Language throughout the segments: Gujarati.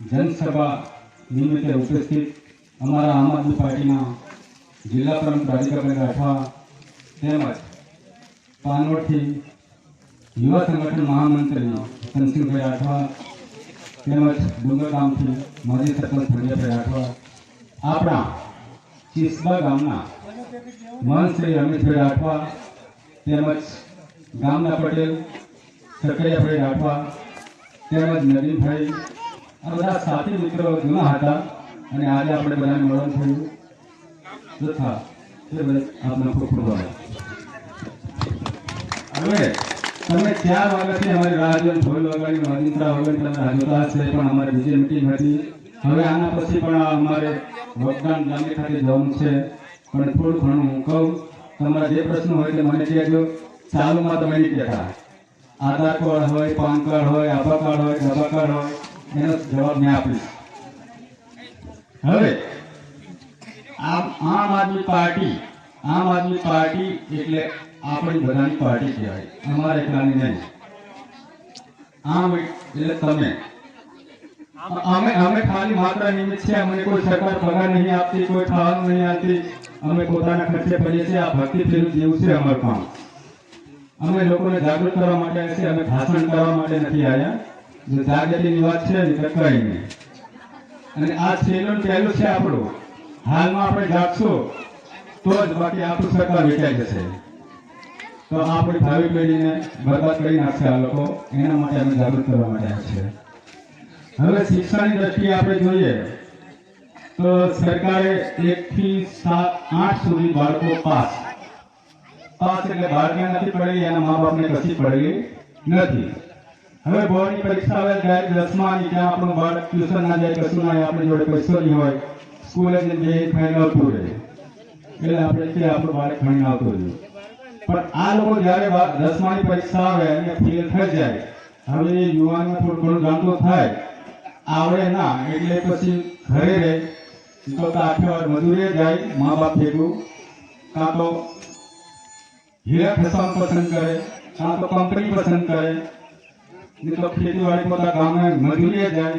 જનસભા નિમિત્તે ઉપસ્થિત અમારા આમ આદમી પાર્ટીના જિલ્લા પ્રમુખ રાધિકાભાઈ રાઠવા તેમજ પાનોડથી યુવા સંગઠન મહામંત્રી ધનસિંહભાઈ રાઠવા તેમજ ડુંગરગામથી માજી સરપંચ ભંડિયાભાઈ રાઠવા, આપણા ચિસ્બા ગામના મહંત શ્રી રમેશભાઈ રાઠવા તેમજ ગામના પટેલ સકરિયાભાઈ રાઠવા તેમજ નવીનભાઈ આ બધા સાથી મિત્રો જૂના હતા અને આજે આપણે બધાને મળવાનું થયું. તથા આપનો ખૂબ ખૂબ હવે તમે ચાર વાગ્યાથી અમારી રાહ જોઈને ઢોલ વગાડી વાજિંત્રા વગાડી તમે રાહ છે, પણ અમારે બીજી મિટિંગ હતી. હવે આના પછી પણ અમારે વગદાન ગામે ખાતે જવાનું છે. પણ થોડું ઘણું હું કહું, તમારા જે પ્રશ્ન હોય તે મને કહેજો. ચાલુમાં તમે નહીં કહેતા. આધાર કાર્ડ હોય, પાન કાર્ડ હોય આભા કાર્ડ હોય ડબા કાર્ડ હોય. એનો જવાબ મેં આપ્યો. હવે, આમ આદમી પાર્ટી, આમ આદમી પાર્ટી એટલે આપણી બધાની પાર્ટી કહેવાય. અમારે ખાલી નહીં. આમ એટલે તમે. અમે અમે ખાલી માત્ર નિમિત્ત છે, અમને કોઈ સરકાર પગાર નહીં આપતી, કોઈ ખાવાનું નહીં આપતી. અમે પોતાના ખર્ચે પડીએ છીએ, આ ભક્તિ ફેરું જેવું છે અમારું કામ. અમે લોકોને જાગૃત કરવા માટે આવ્યા છીએ, અમે ભાષણ કરવા માટે નથી આવ્યા. જો જાગૃતિની વાત છે ને તો કઈ નહીં અને આ છેલ્લું ને પહેલું છે આપણું. હાલમાં આપણે જાગશો, તો જ બાકી આપણું સરકાર વેચાઈ જશે. તો આપણી ભાવિ પેઢીને બરબાદ કરી નાખશે આ લોકો. એના માટે અમે જાગૃત કરવા માટે આવ્યા છે હવે શિક્ષણની દ્રષ્ટિએ આપણે જોઈએ, તો સરકારે એક થી સાત, આઠ સુધી બાળકો પાસ. પાસ એટલે બાળકને નથી પડેલી, એના મા બાપને કશી પડેલી નથી. હવે બોર્ડની પરીક્ષા આવે દસમા દસમાની ત્યાં આપણું બાળક ટ્યુશન ના જાય, કશું ના આપણે જોડે પૈસો નહીં હોય. સ્કૂલે જ બે ખાઈને આવતું રહે. એટલે આપણે કે આપણું બાળક ભણીને આવતું રહ્યું પણ આ લોકો જ્યારે દસમાની પરીક્ષા આવે અને ફેલ થઈ જાય, હવે એ યુવાનને થોડું ઘણું જાણતો થાય. આવડે ના, એટલે પછી ઘરે રહે. તો કાઠિયાવાડ મજૂરે જાય મા બાપ ભેગું. કાં તો હીરા ફેશન પસંદ કરે, કાં તો કંપની પસંદ કરે. તો ખેતીવાડી પોતા ગામે મજૂરીએ જાય.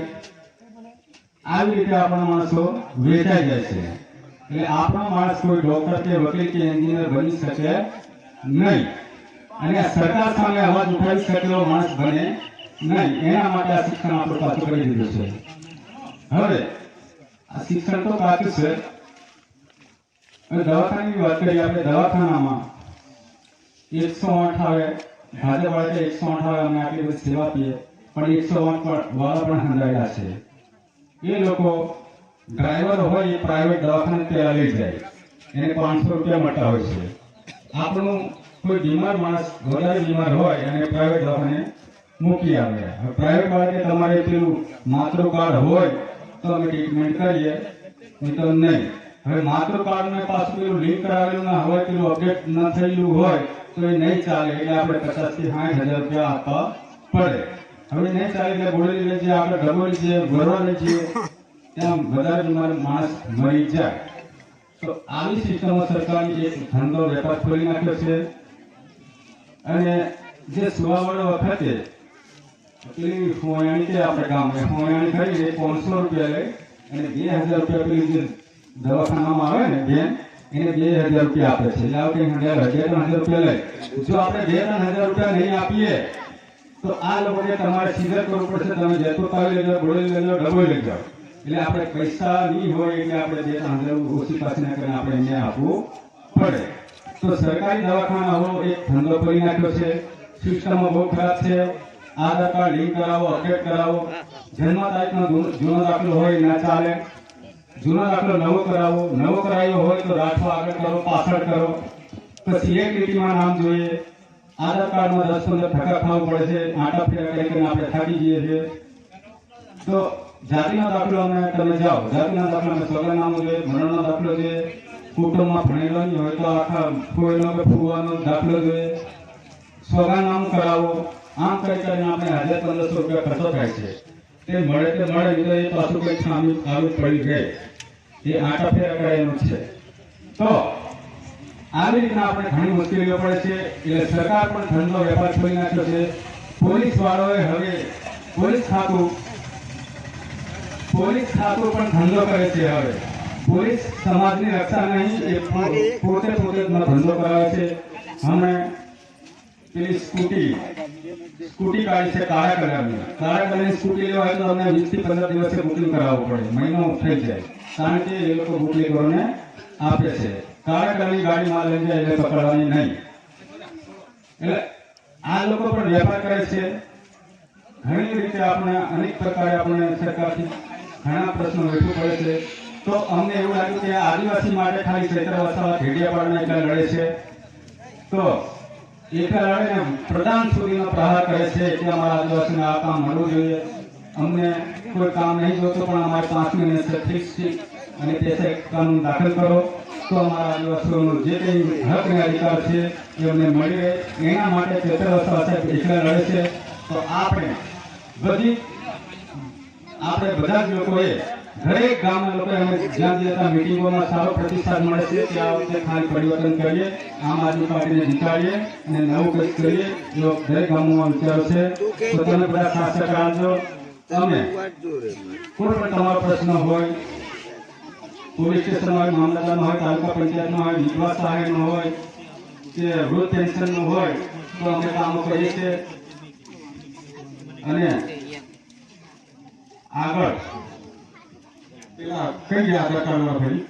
આવી રીતે આપણા માણસો વેચાઈ જાય છે. એટલે આપણો માણસ કોઈ ડોક્ટર કે વકીલ કે એન્જિનિયર બની શકે નહીં. અને સરકાર સામે અવાજ ઉઠાવી શકેલો માણસ બને નહીં. એના માટે આ શિક્ષણ આપણે પાછું કરી દીધું છે. હવે, આ શિક્ષણ તો કાચું છે. હવે દવાખાનાની વાત કરીએ આપણે, દવાખાનામાં એકસો આઠ આવે. ભાજપ વાળા એકસો આવે અમે આટલી બધી સેવા આપીએ પણ એકસો પણ વાળા પણ હંધાયેલા છે. એ લોકો ડ્રાઈવર હોય એ પ્રાઇવેટ દવાખાને ત્યાં લઈ જાય. એને પાંચસો રૂપિયા મળતા હોય છે. આપણું કોઈ બીમાર માણસ વધારે બીમાર હોય અને પ્રાઇવેટ દવાખાને મૂકી આવે. પ્રાઇવેટ વાળા કે તમારે પેલું માતૃ કાર્ડ હોય તો અમે ટ્રીટમેન્ટ કરીએ, નહીં તો નહીં. હવે માત્ર કાર્ડ ને પાછું પેલું લિંક કરાવેલું ના હોય પેલું અપડેટ ન થયેલું હોય તો એ નહીં ચાલે, એટલે આપણે પચાસથી સાઠ હજાર રૂપિયા આપવા પડે. હવે નહીં ચાલે એટલે બોડેલી જઈએ આપણે ડબોલી છે ભરવા છીએ ત્યાં વધારે તમારે માણસ મરી જાય. તો આવી સિસ્ટમમાં સરકારની એક ધંધો વેપાર ખોલી નાખ્યો છે, અને જે સુવાવડો વખતે પેલી ફોયાણી છે, આપણે ગામમાં ફોયાણી ખરીદે પાંચસો રૂપિયા લે, અને બે હજાર રૂપિયા પેલી જે દવાખાનામાં આવે ને, બેન, એને બે હજાર રૂપિયા આપે છે. એટલે આપણે હજાર હજાર ત્રણ હજાર રૂપિયા લે જો આપણે બે ત્રણ હજાર રૂપિયા નહીં આપીએ, તો આ લોકોને તમારે સિદ્ધ કરવું પડશે. તમે જતો પાવી લેજો, ગોળી લેજો, ડબોઈ જાઓ એટલે આપણે પૈસા નહીં હોય એટલે આપણે બે ત્રણ હજાર ઓછી પાછી ના કરીને આપણે એને આપવું પડે. તો સરકારી દવાખાનાઓ એક ધંધો કરી નાખ્યો છે. શિક્ષણમાં બહુ ખરાબ છે. આધાર કાર્ડ લિંક કરાવો, અપડેટ કરાવો. જન્મ તારીખનો જૂનો દાખલો હોય, ના ચાલે. જૂનો દાખલો નવો કરાવો, નવો કરાયો હોય તો રાખવા આગળ કરો, પાછળ કરો. પછી એક લીટીમાં નામ જોઈએ. આધાર કાર્ડમાં દસ પંદર ટકા ખાવું પડે છે. આટા ફેરા કરી કરીને આપણે થાકી જઈએ છીએ. તો જાતિનો દાખલો અમે, તમે જાઓ. જાતિના દાખલામાં નામ જોઈએ, મરણનો દાખલો જોઈએ. કુટુંબમાં ભણેલો નહીં હોય તો આખા ફોઈનો કે ફૂવાનો દાખલો જોઈએ. સોગંદનામું કરાવો. આમ કરી કરીને આપણે હજાર પંદરસો રૂપિયા ખર્ચો થાય છે. તે મળે તે મળે તો એ પાછું કંઈક ખામી આવી પડી ગઈ એ આટા ફેર કરાયેલું છે. તો આવી રીતના આપણે ઘણી મુશ્કેલીઓ પડે છે. એટલે સરકાર પણ ધંધો વેપાર ખોલી નાખ્યો છે. પોલીસ વાળોએ હવે પોલીસ ખાતું પોલીસ ખાતું પણ ધંધો કરે છે હવે. પોલીસ સમાજની રક્ષા નહીં, એ પોતે પોતે ધંધો કરાવે છે. હમણાં પેલી સ્કૂટી. સ્કૂટી કાઢી છે, કાળા કલરની. કાળા કલરની સ્કૂટી લેવા હોય તો તમને વીસથી પંદર દિવસે બુકિંગ કરાવવું પડે. મહિનો થઈ જાય. કારણ કે એ લોકો બુકિંગોને આપે છે. કાળા કલરની ગાડી માં લઈ જાય એટલે પકડવાની નહીં. એટલે આ લોકો પણ વેપાર કરે છે. ઘણી રીતે આપણે અનેક પ્રકારે આપણે સરકારથી ઘણા પ્રશ્નો વેઠવું પડે છે. તો અમને એવું લાગ્યું કે આદિવાસી માટે ખાલી ક્ષેત્ર વસાવા ખેડિયાપાડના એકલા લડે છે. તો એકલા કારણે પ્રધાન સુધીનો પ્રહાર કરે છે કે અમારા આદિવાસીને આ કામ મળવું જોઈએ. અમને કોઈ કામ નહીં જોતું, પણ અમારે પાંચ મહિને ફિક્સ છે. અને તે છે, કાનૂન દાખલ કરો. તો અમારા આદિવાસીઓનો જે કંઈ હક અને અધિકાર છે, એ અમને મળી રહે. એના માટે ક્ષેત્ર વસાવા સાહેબ એકલા લડે છે. તો આપણે બધી, આપણે બધા જ લોકોએ દરેક ગામના લોકો અમે જ્યાં જ્યાં મિટિંગોમાં સારો પ્રતિસાદ મળે છે, ત્યાં વખતે ખાલી પરિવર્તન કરીએ, આમ આદમી પાર્ટીને જીતાડીએ અને નવું કંઈક કરીએ, એવો દરેક ગામોમાં વિચારો છે. તો તમે બધા ખાસ સહકાર તમે કોઈ પણ તમારો પ્રશ્ન હોય, પોલીસ સ્ટેશન હોય મામલતદારનો હોય, તાલુકા પંચાયતનો હોય, વિધવા સહાયનો હોય, કે વૃદ્ધ પેન્શનનો હોય, તો અમે કામો કરીએ છીએ. અને આગળ કઈ ગયા પ્રકારના ભાઈ